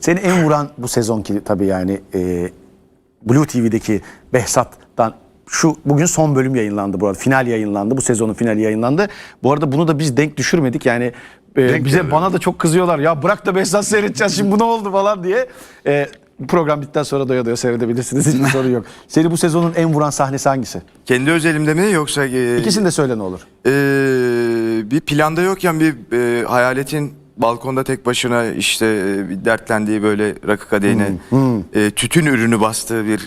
Seni en vuran bu sezonki tabii yani e, Blue TV'deki Behzat'tan şu bugün son bölüm yayınlandı bu arada. Final yayınlandı. Bu sezonun finali yayınlandı. Bu arada bunu da biz denk düşürmedik. Yani e, Denk bize geldi. bana da çok kızıyorlar. Ya bırak da Behzat seyredeceğiz şimdi bu ne oldu falan diye. E, program bittikten sonra doya doya seyredebilirsiniz. Hiçbir sorun yok. Seni bu sezonun en vuran sahnesi hangisi? Kendi özelimde mi yoksa e, İkisini de söyle ne olur. e, bir planda yokken bir e, hayaletin balkonda tek başına işte e, bir dertlendiği böyle rakı kadehine e, tütün ürünü bastığı bir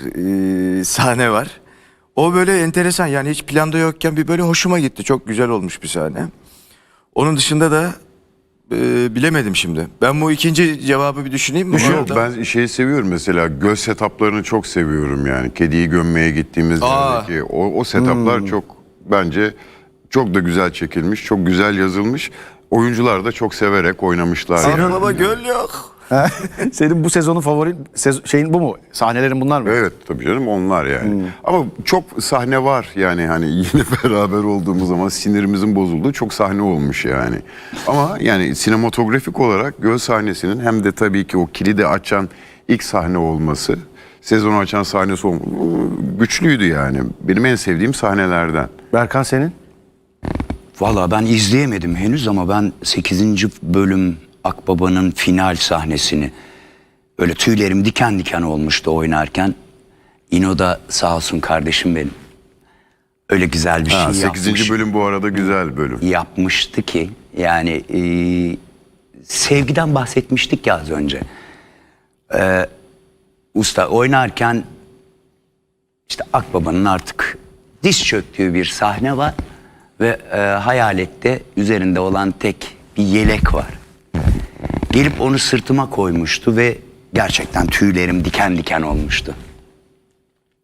e, sahne var. O böyle enteresan yani hiç planda yokken bir böyle hoşuma gitti. Çok güzel olmuş bir sahne. Onun dışında da e, bilemedim şimdi. Ben bu ikinci cevabı bir düşüneyim mi? Yok Orada- ben şeyi seviyorum mesela göz setuplarını çok seviyorum yani. Kediyi gömmeye gittiğimiz Aa. yerdeki o, o setuplar çok bence çok da güzel çekilmiş, çok güzel yazılmış. Oyuncular da çok severek oynamışlar. Senin yani. baba göl yok. Senin bu sezonun favori sez- şeyin bu mu? Sahnelerin bunlar mı? Evet tabii canım onlar yani. Hmm. Ama çok sahne var yani hani yine beraber olduğumuz zaman sinirimizin bozulduğu çok sahne olmuş yani. Ama yani sinematografik olarak göl sahnesinin hem de tabii ki o kilidi açan ilk sahne olması, sezonu açan sahnesi olması güçlüydü yani. Benim en sevdiğim sahnelerden. Berkan senin? Valla ben izleyemedim henüz ama ben 8. bölüm Akbaba'nın final sahnesini öyle tüylerim diken diken olmuştu oynarken. İno da sağ olsun kardeşim benim. Öyle güzel bir Ha, şey 8. yapmış, bölüm bu arada güzel bölüm. yapmıştı ki yani e, sevgiden bahsetmiştik ya az önce. Ee, usta oynarken işte Akbaba'nın artık diz çöktüğü bir sahne var ve e, hayalette üzerinde olan tek bir yelek var. Gelip onu sırtıma koymuştu ve gerçekten tüylerim diken diken olmuştu.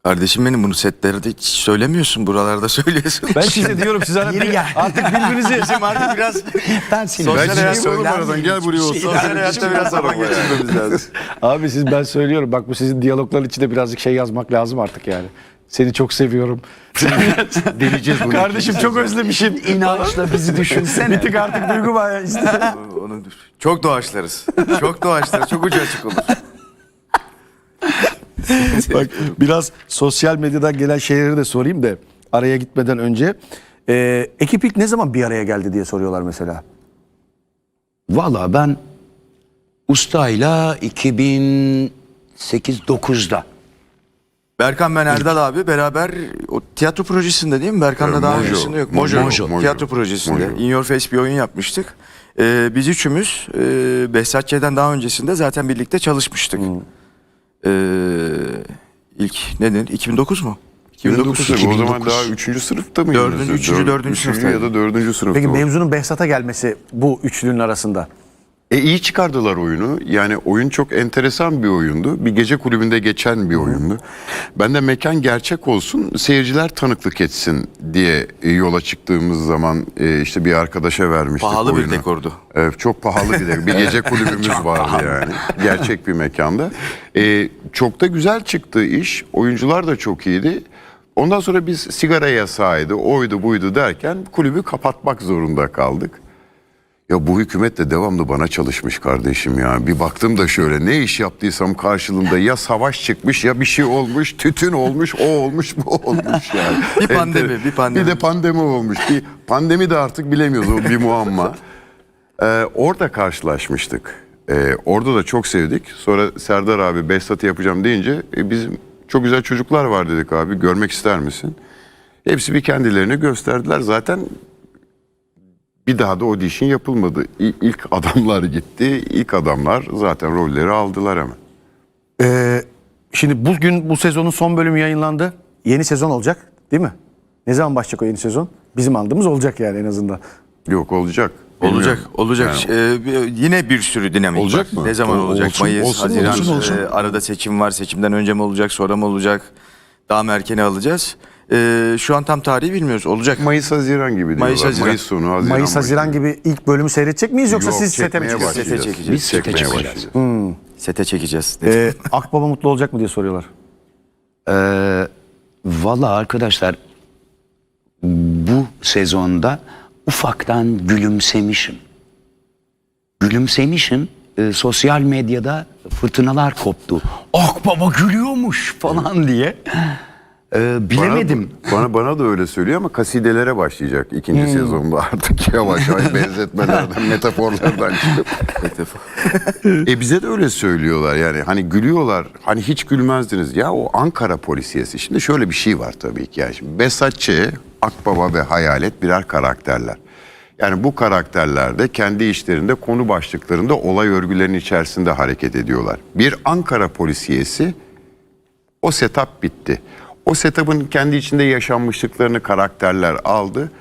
Kardeşim benim bunu setlerde hiç söylemiyorsun. Buralarda söylüyorsun. Ben size diyorum siz Yeni gel. artık birbirinizi Bizim artık biraz Ben seni Sosyal Ben hayat söyler aradan gel buraya olsun. sosyal hayatta biraz zaman geçirmemiz lazım. Abi siz ben söylüyorum bak bu sizin diyaloglar içinde birazcık şey yazmak lazım artık yani. Seni çok seviyorum. Deneyeceğiz bunu. Kardeşim çok özlemişim. inançla bizi düşünsene. Bir tık artık duygu var işte. Onu dur. Çok doğaçlarız. Çok doğaçlarız. Çok ucu açık olur. Bak biraz sosyal medyadan gelen şeyleri de sorayım da araya gitmeden önce. Ee, ekip ilk ne zaman bir araya geldi diye soruyorlar mesela. Valla ben ustayla 2008-9'da Berkan ben Erdal abi beraber o tiyatro projesinde değil mi? Berkan'la Evet, daha Mojo. öncesinde yok. Mojo, Mojo. Mojo. Tiyatro projesinde. Mojo. In Your Face bir oyun yapmıştık. Ee, biz üçümüz e, Behzat Ç'den daha öncesinde zaten birlikte çalışmıştık. Ee, ilk ne denir? 2009 mu? 2009 tabii, o zaman 2009. daha 3. sınıfta mıydınız? Dördüncü, üçüncü, Dör- dördüncü üçüncü sınıftaydım. ya da 4. sınıfta. Peki o. mevzunun Behzat'a gelmesi bu üçlünün arasında. E iyi çıkardılar oyunu. Yani oyun çok enteresan bir oyundu. Bir gece kulübünde geçen bir oyundu. Ben de mekan gerçek olsun, seyirciler tanıklık etsin diye e, yola çıktığımız zaman e, işte bir arkadaşa vermiştik Pahalı bir oyunu. dekordu. Evet, çok pahalı bir dekor. Bir gece kulübümüz vardı yani. Gerçek bir mekanda. E, çok da güzel çıktı iş. Oyuncular da çok iyiydi. Ondan sonra biz sigara yasağıydı, oydu buydu derken kulübü kapatmak zorunda kaldık. Ya bu hükümet de devamlı bana çalışmış kardeşim ya. Bir baktım da şöyle ne iş yaptıysam karşılığında ya savaş çıkmış ya bir şey olmuş, tütün olmuş, o olmuş, bu olmuş yani. Bir pandemi, bir pandemi. Bir de pandemi olmuş. Bir pandemi de artık bilemiyoruz o bir muamma. Ee, orada karşılaşmıştık. Ee, orada da çok sevdik. Sonra Serdar abi Behzat'ı yapacağım deyince e, bizim çok güzel çocuklar var dedik abi görmek ister misin? Hepsi bir kendilerini gösterdiler. Zaten bir daha da audition yapılmadı. İlk adamlar gitti. İlk adamlar zaten rolleri aldılar hemen. Ee, şimdi bugün bu sezonun son bölümü yayınlandı. Yeni sezon olacak değil mi? Ne zaman başlayacak o yeni sezon? Bizim andığımız olacak yani en azından. Yok olacak. Olacak, Bilmiyorum. olacak. Yani Ee, yine bir sürü dinamik Olacak var. mı? Ne zaman O- olacak? olsun, Mayıs, olsun, Haziran, olsun, olsun. e, arada seçim var. Seçimden önce mi olacak, sonra mı olacak? Daha mı erkene alacağız? Ee, şu an tam tarihi bilmiyoruz. Olacak. Mayıs Haziran gibi diyorlar. Mayıs, Mayıs, Haziran. sonu Haziran. Mayıs, Haziran gibi ilk bölümü seyredecek miyiz yoksa Yok, siz sete mi çekmeye çıkacaksınız? başlayacağız. Sete çekeceğiz. Biz sete Çekmeye çıkacağız. başlayacağız. Sete çekeceğiz. Ee, Akbaba mutlu olacak mı diye soruyorlar. Ee, Valla arkadaşlar bu sezonda ufaktan gülümsemişim. Gülümsemişim e, sosyal medyada fırtınalar koptu. Akbaba gülüyormuş falan diye. E, bilemedim. Bana, bana, bana da öyle söylüyor ama kasidelere başlayacak ikinci sezonda artık yavaş yavaş benzetmelerden, metaforlardan çıkıp. e bize de öyle söylüyorlar yani hani gülüyorlar hani hiç gülmezdiniz ya o Ankara polisiyesi. Şimdi şöyle bir şey var tabii ki yani şimdi Besatçı, Akbaba ve Hayalet birer karakterler. Yani bu karakterler de kendi işlerinde konu başlıklarında olay örgülerinin içerisinde hareket ediyorlar. Bir Ankara polisiyesi o setup bitti. O setup'ın kendi içinde yaşanmışlıklarını karakterler aldı.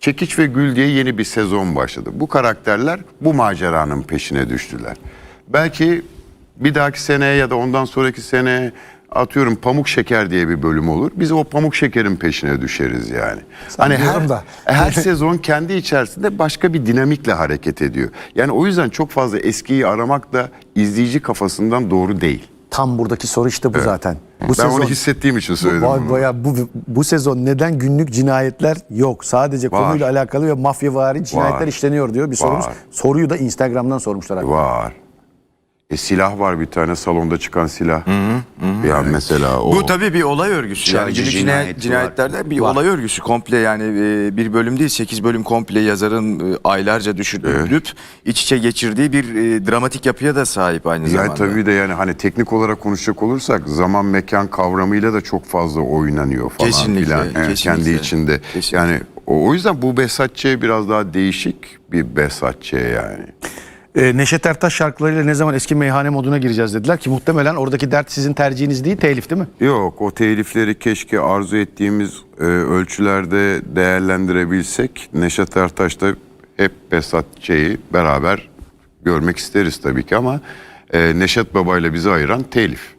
Çekiç ve Gül diye yeni bir sezon başladı. Bu karakterler bu maceranın peşine düştüler. Belki bir dahaki seneye ya da ondan sonraki sene atıyorum Pamuk Şeker diye bir bölüm olur. Biz o Pamuk Şeker'in peşine düşeriz yani. hani her, da. her sezon kendi içerisinde başka bir dinamikle hareket ediyor. Yani o yüzden çok fazla eskiyi aramak da izleyici kafasından doğru değil. Tam buradaki soru işte bu zaten. Bu ben onu hissettiğim için söyledim. Vay bunu. baya bu, bu sezon neden günlük cinayetler yok? Sadece Var. konuyla alakalı ve mafyavari cinayetler Var. işleniyor diyor bir sorumuz. Var. Soruyu da Instagram'dan sormuşlar. hakikaten. Var. E silah var bir tane salonda çıkan silah. Ya mesela o. Bu tabii bir olay örgüsü. Yani cinayet, var. cinayetlerden bir olay örgüsü komple yani e, bir bölüm değil 8 bölüm komple yazarın e, aylarca düşünüp iç içe geçirdiği bir e, dramatik yapıya da sahip aynı yani zamanda. tabii de yani hani teknik olarak konuşacak olursak zaman mekan kavramıyla da çok fazla oynanıyor falan Kesinlikle, filan. Evet, kesinlikle. kendi içinde. Kesinlikle. Yani o, o yüzden bu Besatçı biraz daha değişik bir Besatçı yani. Ee, Neşet Ertaş şarkılarıyla ne zaman eski meyhane moduna gireceğiz dediler ki muhtemelen oradaki dert sizin tercihiniz değil telif değil mi? Yok o telifleri keşke arzu ettiğimiz e, ölçülerde değerlendirebilsek. Neşet Ertaş'ta hep Besatçı'yı beraber görmek isteriz tabii ki ama e, Neşet Baba ile bizi ayıran telif.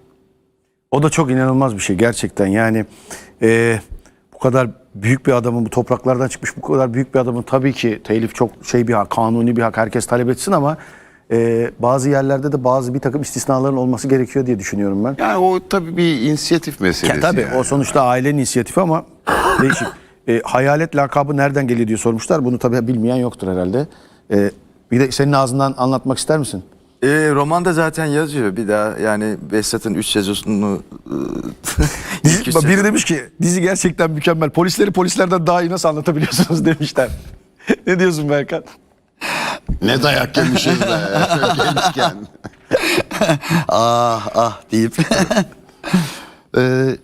O da çok inanılmaz bir şey gerçekten yani e, bu kadar büyük bir adamın bu topraklardan çıkmış bu kadar büyük bir adamın tabii ki telif çok şey bir hak kanuni bir hak herkes talep etsin ama e, bazı yerlerde de bazı bir takım istisnaların olması gerekiyor diye düşünüyorum ben. Yani o tabii bir inisiyatif meselesi. Ya tabii yani. o sonuçta ailenin inisiyatifi ama değişik. E, hayalet lakabı nereden geliyor diye sormuşlar. Bunu tabii bilmeyen yoktur herhalde. E, bir de senin ağzından anlatmak ister misin? E, romanda zaten yazıyor bir daha yani Behzat'ın 3 sezonunu e, ilk üç Biri sezon- demiş ki dizi gerçekten mükemmel. Polisleri polislerden daha iyi nasıl anlatabiliyorsunuz demişler. ne diyorsun Berkan? Ne dayak yemişiz be gençken. ah ah deyip. Ee,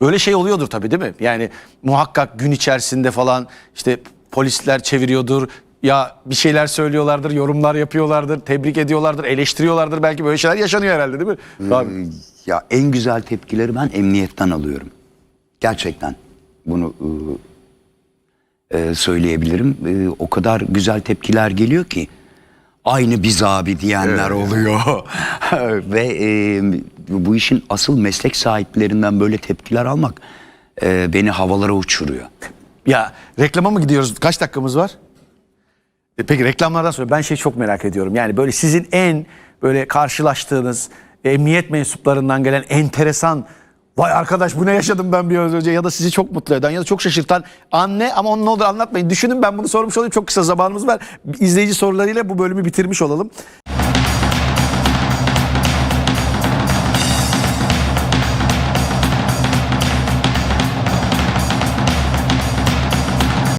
Öyle şey oluyordur tabii değil mi? Yani muhakkak gün içerisinde falan işte polisler çeviriyordur. Ya bir şeyler söylüyorlardır, yorumlar yapıyorlardır, tebrik ediyorlardır, eleştiriyorlardır. Belki böyle şeyler yaşanıyor herhalde değil mi? Abi. ya en güzel tepkileri ben emniyetten alıyorum. Gerçekten bunu e, e, söyleyebilirim. E, o kadar güzel tepkiler geliyor ki aynı biz abi diyenler oluyor. Ve e, bu işin asıl meslek sahiplerinden böyle tepkiler almak e, beni havalara uçuruyor. Ya reklama mı gidiyoruz? Kaç dakikamız var? E, Peki reklamlardan sonra ben şey çok merak ediyorum. Yani böyle sizin en böyle karşılaştığınız emniyet mensuplarından gelen enteresan Vay arkadaş bu ne yaşadım ben bir önce ya da sizi çok mutlu eden ya da çok şaşırtan anne ama onun ne olur anlatmayın. Düşünün ben bunu sormuş olayım çok kısa zamanımız var. İzleyici sorularıyla bu bölümü bitirmiş olalım.